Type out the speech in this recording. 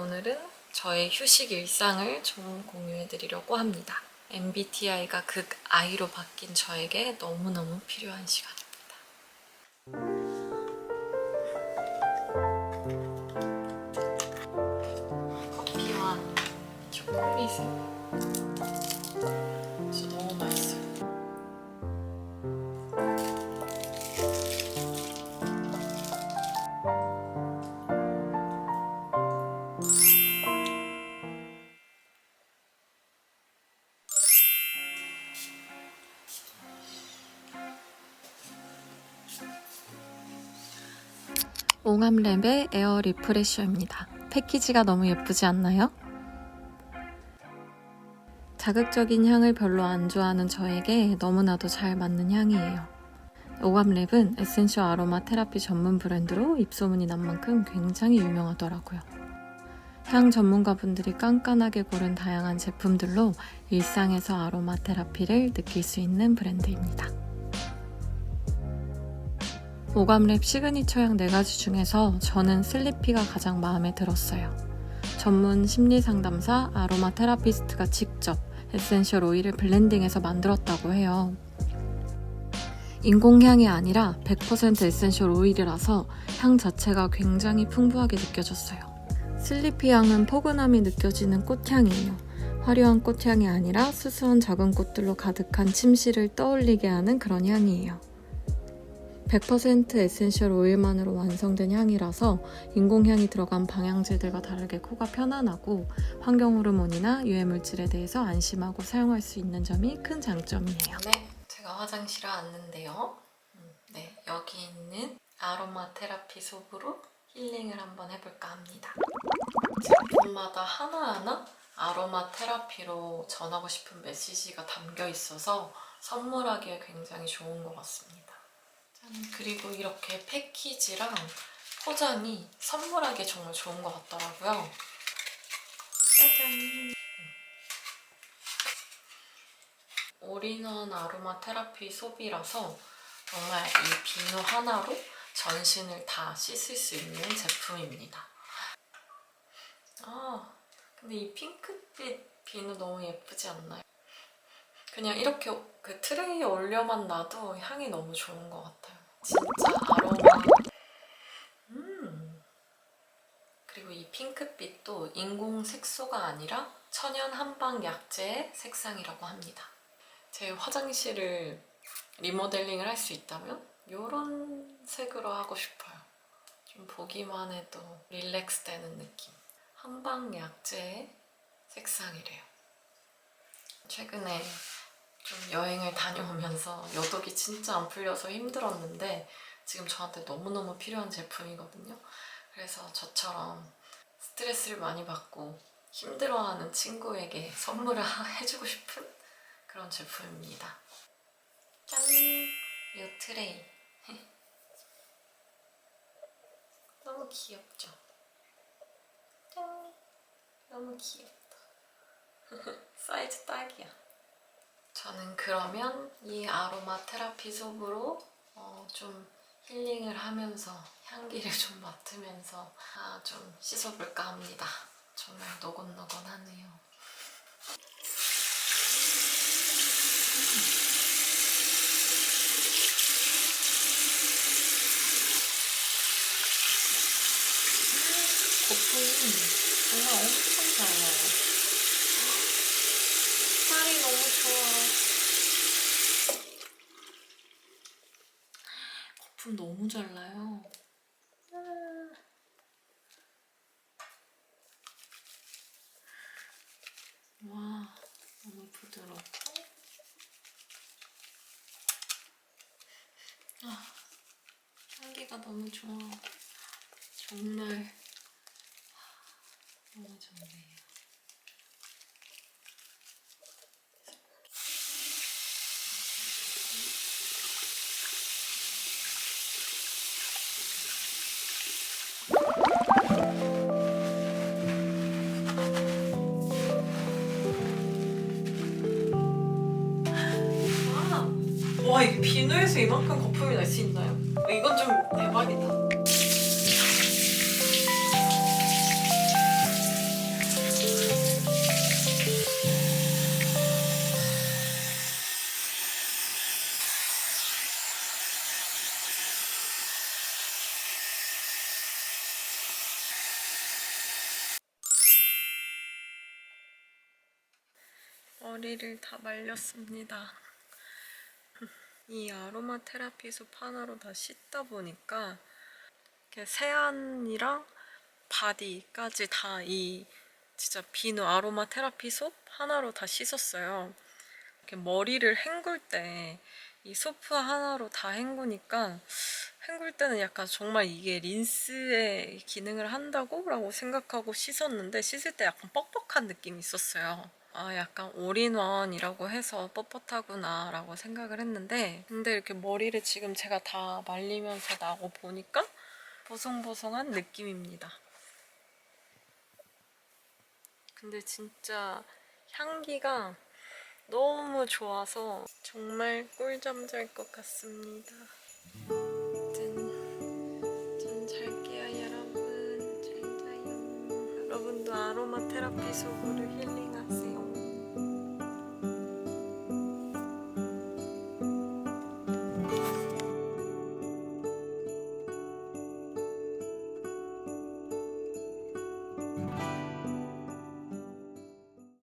오늘은 저의 휴식 일상을 좀 공유해 드리려고 합니다. MBTI가 극 I로 바뀐 저에게 너무너무 필요한 시간입니다. 커피와 초콜릿을 옹암랩의 에어 리프레셔입니다. 패키지가 너무 예쁘지 않나요? 자극적인 향을 별로 안 좋아하는 저에게 너무나도 잘 맞는 향이에요. 오감랩은 에센셜 아로마 테라피 전문 브랜드로 입소문이 난 만큼 굉장히 유명하더라고요. 향 전문가분들이 깐깐하게 고른 다양한 제품들로 일상에서 아로마 테라피를 느낄 수 있는 브랜드입니다. 오감랩 시그니처 향 4가지 중에서 저는 슬리피가 가장 마음에 들었어요. 전문 심리 상담사 아로마 테라피스트가 직접 에센셜 오일을 블렌딩해서 만들었다고 해요. 인공향이 아니라 100% 에센셜 오일이라서 향 자체가 굉장히 풍부하게 느껴졌어요. 슬리피 향은 포근함이 느껴지는 꽃향이에요. 화려한 꽃향이 아니라 수수한 작은 꽃들로 가득한 침실을 떠올리게 하는 그런 향이에요. 100% 에센셜 오일만으로 완성된 향이라서 인공향이 들어간 방향제들과 다르게 코가 편안하고 환경 호르몬이나 유해 물질에 대해서 안심하고 사용할 수 있는 점이 큰 장점이에요. 네, 제가 화장실에 왔는데요. 음, 네, 여기 있는 아로마 테라피 속으로 힐링을 한번 해볼까 합니다. 제품마다 하나하나 아로마 테라피로 전하고 싶은 메시지가 담겨 있어서 선물하기에 굉장히 좋은 것 같습니다. 짠, 그리고 이렇게 패키지랑 포장이 선물하기에 정말 좋은 것 같더라고요. 짜잔! 올인원 아로마 테라피 소비라서 정말 이 비누 하나로 전신을 다 씻을 수 있는 제품입니다. 아, 근데 이 핑크빛 비누 너무 예쁘지 않나요? 그냥 이렇게 그 트레이에 올려만 놔도 향이 너무 좋은 것 같아요. 진짜 아로마. 음. 그리고 이 핑크빛도 인공 색소가 아니라 천연 한방 약재의 색상이라고 합니다. 제 화장실을 리모델링을 할 수 있다면 이런 색으로 하고 싶어요. 좀 보기만 해도 릴렉스 되는 느낌. 한방 약재의 색상이래요. 최근에 좀 여행을 다녀오면서 여독이 진짜 안 풀려서 힘들었는데 지금 저한테 너무너무 필요한 제품이거든요. 그래서 저처럼 스트레스를 많이 받고 힘들어하는 친구에게 선물을 해주고 싶은 그런 제품입니다. 짠! 이 트레이. 너무 귀엽죠? 짠! 너무 귀엽다. 사이즈 딱이야. 저는 그러면 이 아로마 테라피 속으로 어, 좀 힐링을 하면서 향기를 좀 맡으면서 아, 좀 씻어볼까 합니다. 정말 노곤노곤하네요. 거품이 정말 엄청 잘 나요. 살이 너무 좋아. 거품 너무 잘 나요. 와, 너무 부드럽고. 아, 향기가 너무 좋아. 정말 너무 좋네요. 비누에서 이만큼 거품이 날 수 있나요? 이건 좀 대박이다. 머리를 다 말렸습니다. 이 아로마 테라피 숲 하나로 다 씻다 보니까 이렇게 세안이랑 바디까지 다 이 진짜 비누 아로마 테라피 숲 하나로 다 씻었어요. 이렇게 머리를 헹굴 때 이 소프 하나로 다 헹구니까 헹굴 때는 약간 정말 이게 린스의 기능을 한다고? 라고 생각하고 씻었는데 씻을 때 약간 뻑뻑한 느낌이 있었어요. 아, 약간 올인원이라고 해서 뻣뻣하구나 라고 생각을 했는데 근데 이렇게 머리를 지금 제가 다 말리면서 나고 보니까 보송보송한 느낌입니다. 근데 진짜 향기가 너무 좋아서 정말 꿀잠 잘 것 같습니다. 짠. 전 잘게요, 여러분. 잘 자요. 여러분도 아로마 테라피 속으로 힐링하세요.